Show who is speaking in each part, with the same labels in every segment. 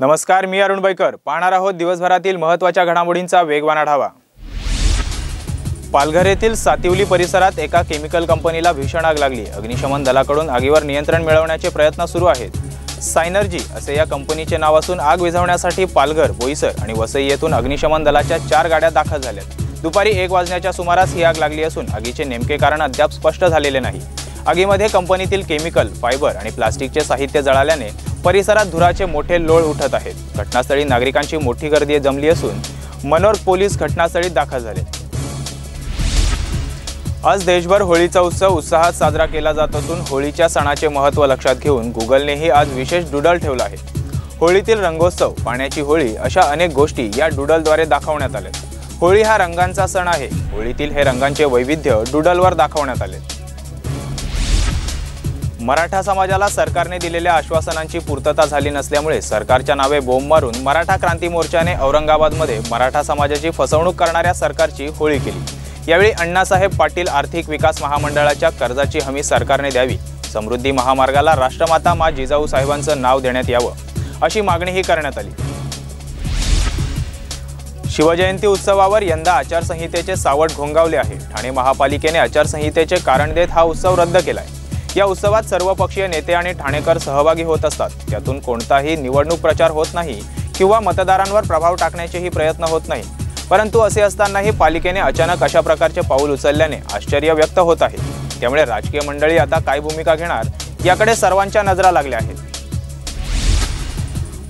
Speaker 1: नमस्कार मी अरुण बैकर. पाहणार आहोत दिवसभरातील महत्त्वाच्या घडामोडींचा वेगवान आढावा. पालघर येथील सातिवली परिसरात एका केमिकल कंपनीला भीषण आग लागली. अग्निशमन दलाकडून आगीवर नियंत्रण मिळवण्याचे प्रयत्न सुरू आहेत. सायनर्जी असे या कंपनीचे नाव असून आग विझवण्यासाठी पालघर बोईसर आणि वसई येथून अग्निशमन दलाच्या चार गाड्या दाखल झाल्यात. दुपारी एक वाजण्याच्या सुमारास ही आग लागली असून आगीचे नेमके कारण अद्याप स्पष्ट झालेले नाही. आगीमध्ये कंपनीतील केमिकल फायबर आणि प्लास्टिकचे साहित्य जळाल्याने परिसरात धुराचे मोठे लोळ उठत आहेत. घटनास्थळी नागरिकांची मोठी गर्दी जमली असून मनोर पोलीस घटनास्थळी दाखल झाले. आज देशभर होळीचा उत्सव उत्साहात साजरा केला जात असून होळीच्या सणाचे महत्त्व लक्षात घेऊन गुगलनेही आज विशेष डुडल ठेवला आहे. होळीतील रंगोत्सव पाण्याची होळी अशा अनेक गोष्टी या डुडलद्वारे दाखवण्यात आल्या होळी हा रंगांचा सण आहे. होळीतील हे रंगांचे वैविध्य डुडलवर दाखवण्यात आले. मराठा समाजाला सरकारने दिलेल्या आश्वासनांची पूर्तता झाली नसल्यामुळे सरकारच्या नावे बोंब मारून मराठा क्रांती मोर्चाने औरंगाबादमध्ये मराठा समाजाची फसवणूक करणाऱ्या सरकारची होळी केली. यावेळी अण्णासाहेब पाटील आर्थिक विकास महामंडळाच्या कर्जाची हमी सरकारने द्यावी. समृद्धी महामार्गाला राष्ट्रमाता मा जिजाऊ साहेबांचं नाव देण्यात यावं अशी मागणीही करण्यात आली. शिवजयंती उत्सवावर यंदा आचारसंहितेचे सावट घोंगावले आहे. ठाणे महापालिकेने आचारसंहितेचे कारण देत हा उत्सव रद्द केला आहे या उत्सवात सर्वपक्षीय नेते आणि ठाणेकर सहभागी होत असतात. त्यातून कोणताही निवडणूक प्रचार होत नाही किंवा मतदारांवर प्रभाव टाकण्याचेही प्रयत्न होत नाही. परंतु असे असतानाही पालिकेने अचानक अशा प्रकारचे पाऊल उचलल्याने आश्चर्य व्यक्त होत आहे. त्यामुळे राजकीय मंडळी आता काय भूमिका घेणार याकडे सर्वांच्या नजरा लागल्या आहेत.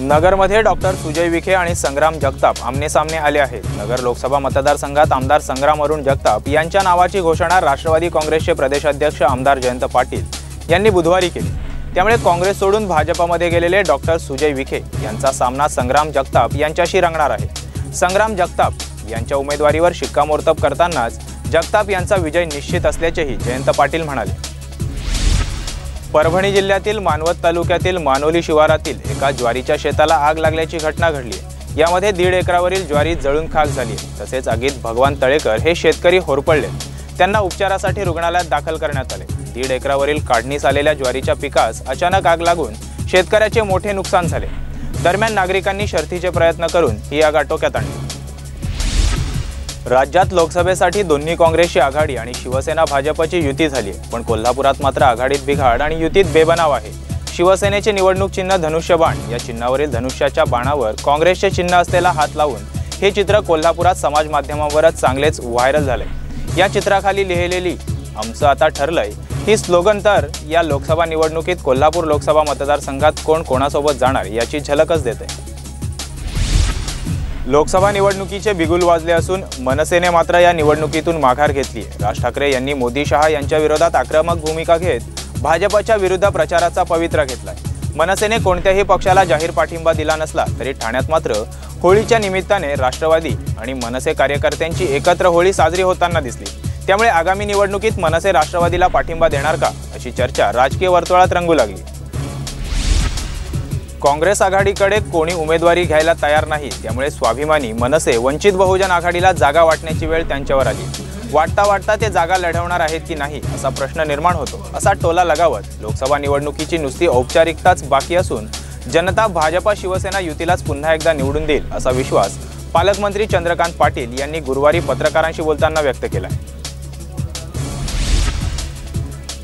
Speaker 1: नगरमध्ये डॉक्टर सुजय विखे आणि संग्राम जगताप आमने सामने आले आहेत. नगर लोकसभा मतदारसंघात आमदार संग्राम अरुण जगताप यांच्या नावाची घोषणा राष्ट्रवादी काँग्रेसचे प्रदेशाध्यक्ष आमदार जयंत पाटील यांनी बुधवारी केली. त्यामुळे काँग्रेस सोडून भाजपमध्ये गेलेले डॉक्टर सुजय विखे यांचा सामना संग्राम जगताप यांच्याशी रंगणार आहे. संग्राम जगताप यांच्या उमेदवारीवर शिक्कामोर्तब करतानाच जगताप यांचा विजय निश्चित असल्याचेही जयंत पाटील म्हणाले. परभणी जिल्ह्यातील मानवत तालुक्यातील मानोली शिवारातील एका ज्वारीच्या शेताला आग लागल्याची घटना घडली यामध्ये दीड एकरावरील ज्वारी जळून खाक झाली तसेच आगीत भगवान तळेकर हे शेतकरी होरपळले त्यांना उपचारासाठी रुग्णालयात दाखल करण्यात आले. दीड एकरावरील काढणीस आलेल्या ज्वारीच्या पिकास अचानक आग लागून शेतकऱ्याचे मोठे नुकसान झाले. दरम्यान नागरिकांनी शर्थीचे प्रयत्न करून ही आग आटोक्यात आणली. राज्यात लोकसभेसाठी दोन्ही काँग्रेसची आघाडी आणि शिवसेना भाजपची युती झाली पण कोल्हापुरात मात्र आघाडीत बिघाड आणि युतीत बेबनाव आहे. शिवसेनेचे निवडणूक चिन्ह धनुष्यबाण या चिन्हावरील धनुष्याच्या बाणावर काँग्रेसचे चिन्ह असलेला हात लावून हे चित्र कोल्हापुरात समाज माध्यमावरच चांगलेच व्हायरल झाले या चित्राखाली लिहिलेली आमचं आता ठरलंय ही स्लोगन तर या लोकसभा निवडणुकीत कोल्हापूर लोकसभा मतदारसंघात कोण कोणासोबत जाणार याची झलकच देते लोकसभा निवडणुकीचे बिगुल वाजले असून मनसेने मात्र या निवडणुकीतून माघार घेतली राज ठाकरे यांनी मोदी शहा यांच्या विरोधात आक्रमक भूमिका घेत भाजपच्या विरुद्ध प्रचाराचा पवित्रा घेतलाय. मनसेने कोणत्याही पक्षाला जाहीर पाठिंबा दिला नसला तरी ठाण्यात मात्र होळीच्या निमित्ताने राष्ट्रवादी आणि मनसे कार्यकर्त्यांची एकत्र होळी साजरी होताना दिसली. त्यामुळे आगामी निवडणुकीत मनसे राष्ट्रवादीला पाठिंबा देणार का अशी चर्चा राजकीय वर्तुळात रंगू लागली. काँग्रेस आघाडीकडे कोणी उमेदवारी घ्यायला तयार नाही त्यामुळे स्वाभिमानी मनसे वंचित बहुजन आघाडीला जागा वाटण्याची वेळ त्यांच्यावर आली. वाटता वाटता ते जागा लढवणार आहेत की नाही असा प्रश्न निर्माण होतो. असा टोला लगावत लोकसभा निवडणुकीची नुसती औपचारिकताच बाकी असून जनता भाजपा शिवसेना युतीलाच पुन्हा एकदा निवडून देईल असा विश्वास पालकमंत्री चंद्रकांत पाटील यांनी गुरुवारी पत्रकारांशी बोलताना व्यक्त केला आहे